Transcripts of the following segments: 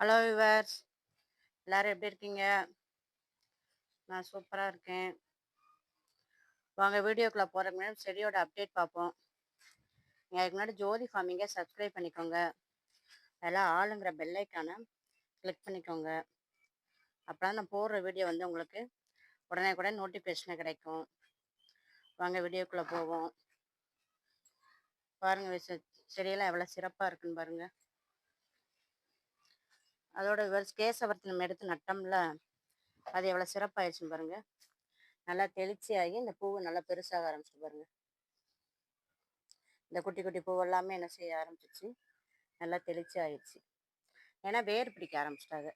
Hello viewers எல்லாரும் எப்படி இருக்கீங்க? நான் சூப்பராக இருக்கேன். வாங்க வீடியோக்குள்ளே போகிறதுக்கு முன்னாடி செடியோட அப்டேட் பார்ப்போம். நீங்கள் அதுக்கு முன்னாடி ஜோதி ஃபார்மிங்கை சப்ஸ்கிரைப் பண்ணிக்கோங்க. அதெல்லாம் ஆளுங்கிற பெல்லைக்கான கிளிக் பண்ணிக்கோங்க. அப்போ நான் போடுற வீடியோ வந்து உங்களுக்கு உடனே கூட நோட்டிஃபிகேஷன் கிடைக்கும். வாங்க வீடியோக்குள்ளே போவோம். பாருங்கள் செடியெல்லாம் எவ்வளோ சிறப்பாக இருக்குன்னு பாருங்கள் அதோட விவரிச்சு கேசவரத்தை நம்ம எடுத்து நட்டோம்ல அது எவ்வளோ சிறப்பாயிடுச்சு பாருங்க. நல்லா தெளிச்சி ஆகி இந்த பூவு நல்லா பெருசாக ஆரம்பிச்சு பாருங்க. இந்த குட்டி குட்டி பூ எல்லாமே என்ன செய்ய ஆரம்பிச்சிச்சு? நல்லா தெளிச்சி ஆயிடுச்சு ஏன்னா வேர் பிடிக்க ஆரம்பிச்சிட்டாங்க.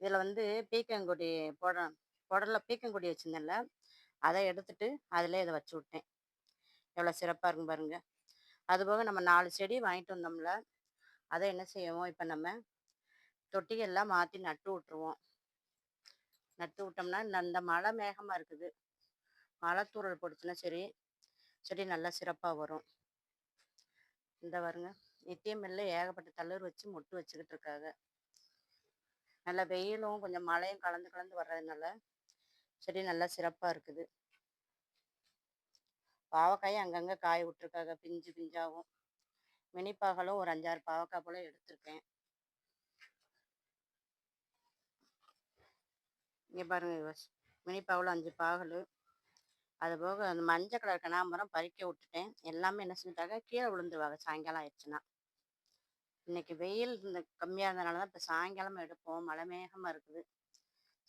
இதில் வந்து பீக்கங்கொடி போட புடல பீக்கங்கொடி வச்சுருந்தேன்ல அதை எடுத்துட்டு அதில் இதை வச்சு விட்டேன். எவ்வளோ சிறப்பாக இருக்கும் பாருங்க. அதுபோக நம்ம நாலு செடி வாங்கிட்டு வந்தோம்ல அதை என்ன செய்வோம்? இப்போ நம்ம தொட்டிகள்லாம் மாற்றி நட்டு விட்ருவோம் நட்டு விட்டோம்னா இந்த மழை மேகமாக இருக்குது. மழை தூரல் போட்டுச்சுன்னா சரி செடி நல்லா சிறப்பாக வரும். இந்த வருங்க நித்தியம் இல்லை ஏகப்பட்ட தளர் வச்சு மொட்டு வச்சுக்கிட்டு இருக்காங்க. நல்லா வெயிலும் கொஞ்சம் மழையும் கலந்து கலந்து வர்றதுனால செடி நல்லா சிறப்பாக இருக்குது. பாவக்காயும் அங்கங்கே காய விட்டுருக்காங்க பிஞ்சு பிஞ்சாகும் மினிப்பாகலும் ஒரு அஞ்சாறு பாவக்காய் போல் எடுத்திருக்கேன். இங்கே பாருங்கள் மினி பாவில் அஞ்சு பாகல். அது போக அந்த மஞ்சள் கலர் கனாமரம் பறிக்க விட்டுட்டேன். எல்லாமே என்ன செஞ்சுட்டாங்க? கீழே விழுந்துருவாங்க. சாயங்காலம் ஆயிடுச்சுன்னா. இன்னைக்கு வெயில் இந்த கம்மியாக இருந்தனால தான் இப்போ சாயங்காலம் எடுப்போம். மழை மேகமாக இருக்குது.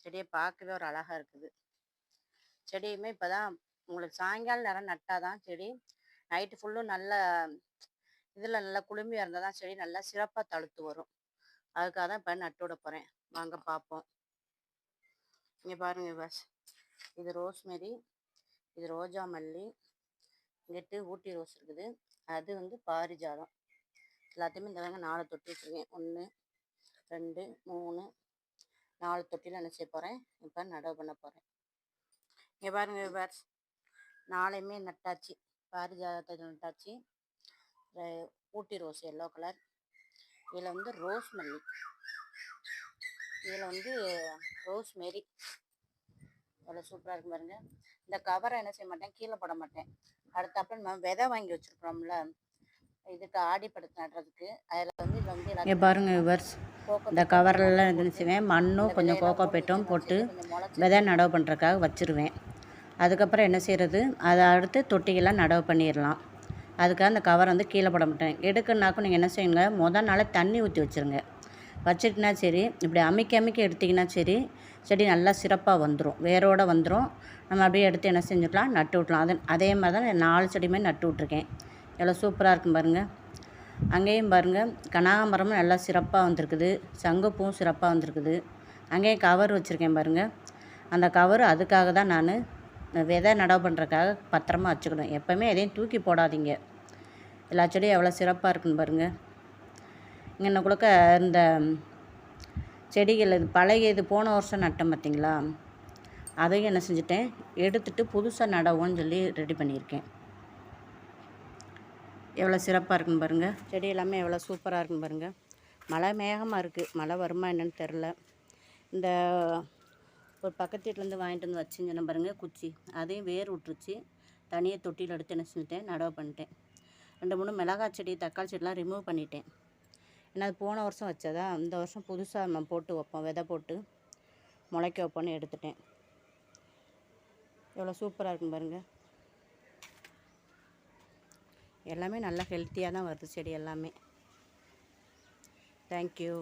செடியை பார்க்கவே ஒரு அழகாக இருக்குது. செடியுமே இப்போ தான் உங்களுக்கு சாயங்காலம் நேரம் நட்டால் தான் செடி நைட்டு ஃபுல்லும் நல்ல இதில் நல்லா குளுமையாக இருந்தால் தான் செடி நல்லா சிறப்பாக தழுத்து வரும். அதுக்காக தான் இப்போ நட்டு விட போகிறேன் வாங்க பார்ப்போம் இங்கே பாருங்கள் பஸ். இது ரோஸ்மெரி இது ரோஜா மல்லி இங்கிட்டு ஊட்டி ரோஸ் இருக்குது. அது வந்து பாரிஜாதம். எல்லாத்தையுமே இந்த வாங்க நாலு தொட்டி வச்சுருக்கேன். ஒன்று ரெண்டு மூணு நாலு தொட்டியில் என்ன செய்ய போகிறேன் இப்போ நடவு பண்ண போகிறேன் இங்கே பாருங்க பஸ். நாளையுமே நட்டாச்சு. பாரிஜாதத்தை நட்டாச்சு. ஊட்டி ரோஸ் எல்லோ கலர் இதில் வந்து ரோஸ் மல்லி இதில் வந்து ரோஸ் மேரி அவ்வளோ சூப்பராக இருக்கும் பாருங்க. இந்த கவரை என்ன செய்ய மாட்டேன் கீழே போட மாட்டேன். அடுத்தாப்புல நம்ம விதை வாங்கி வச்சுருக்குறோம்ல இதுக்கு ஆடி படுத்து நடுறதுக்கு அதில் வந்து இதில் வந்து இங்கே பாருங்க விவர்ஸ் இந்த கவரெல்லாம் என்ன செய்வேன் மண்ணும் கொஞ்சம் கோகோ பெட்டும் போட்டு விதை நடவு பண்ணுறதுக்காக வச்சுருவேன். அதுக்கப்புறம் என்ன செய்கிறது அதை அடுத்து தொட்டிகள்லாம் நடவு பண்ணிடலாம். அதுக்காக அந்த கவரை வந்து கீழே போட மாட்டேன். எடுக்கணுனாக்கும் நீங்கள் என்ன செய்யுங்க முதல் நாளே தண்ணி ஊற்றி வச்சுருங்க. வச்சுட்டுனா சரி இப்படி அமைக்க அமைக்க எடுத்திங்கன்னா சரி செடி நல்லா சிறப்பாக வந்துடும் வேரோடு வந்துடும் நம்ம அப்படியே எடுத்து என்ன செஞ்சுக்கலாம் நட்டு விட்லாம் அது அதே மாதிரி தான் நாலு செடியுமே நட்டு விட்ருக்கேன் எவ்வளோ சூப்பராக இருக்கும் பாருங்கள் அங்கேயும் பாருங்கள் கனகாம்பரமும் நல்லா சிறப்பாக வந்திருக்குது. சங்குப்பூவும் சிறப்பாக வந்திருக்குது. அங்கேயும் கவர் வச்சுருக்கேன் பாருங்கள் அந்த கவர் அதுக்காக தான் நான் விதை நடவு பண்ணுறதுக்காக பத்திரமா வச்சுக்கணும். எப்போவுமே எதையும் தூக்கி போடாதீங்க. எல்லா செடியும் எவ்வளோ சிறப்பாக இருக்குன்னு பாருங்கள் இங்கே கொடுக்க இந்த செடிகள் இது பழைய இது போன வருஷம் நட்டேன் பார்த்திங்களா? அதையும் என்ன செஞ்சுட்டேன் எடுத்துட்டு புதுசாக நடவோன்னு சொல்லி ரெடி பண்ணியிருக்கேன். எவ்வளோ சிறப்பாக இருக்குன்னு பாருங்கள் செடி எல்லாமே எவ்வளோ சூப்பராக இருக்குன்னு பாருங்கள் மழை மேகமாக இருக்குது மழை வருமா என்னன்னு தெரில இந்த ஒரு பக்கத்து வீட்டிலேருந்து வாங்கிட்டு வந்து வச்சுருந்தேன் பாருங்கள் குச்சி. அதையும் வேர் விட்டுருச்சு. தனியாக தொட்டியில் எடுத்து என்ன செஞ்சுட்டேன் நடவு பண்ணிட்டேன். ரெண்டு மூணு மிளகாய் செடி தக்காளி செடிலாம் ரிமூவ் பண்ணிட்டேன். ஏன்னா அது போன வருஷம் வச்சதா? இந்த வருஷம் புதுசாக நம்ம போட்டு வைப்போம். விதை போட்டு முளைக்க வைப்போன்னு எடுத்துட்டேன். எவ்வளோ சூப்பராக இருக்கும் பாருங்கள் எல்லாமே நல்லா ஹெல்த்தியாக தான் வருது செடி எல்லாமே. தேங்க்யூ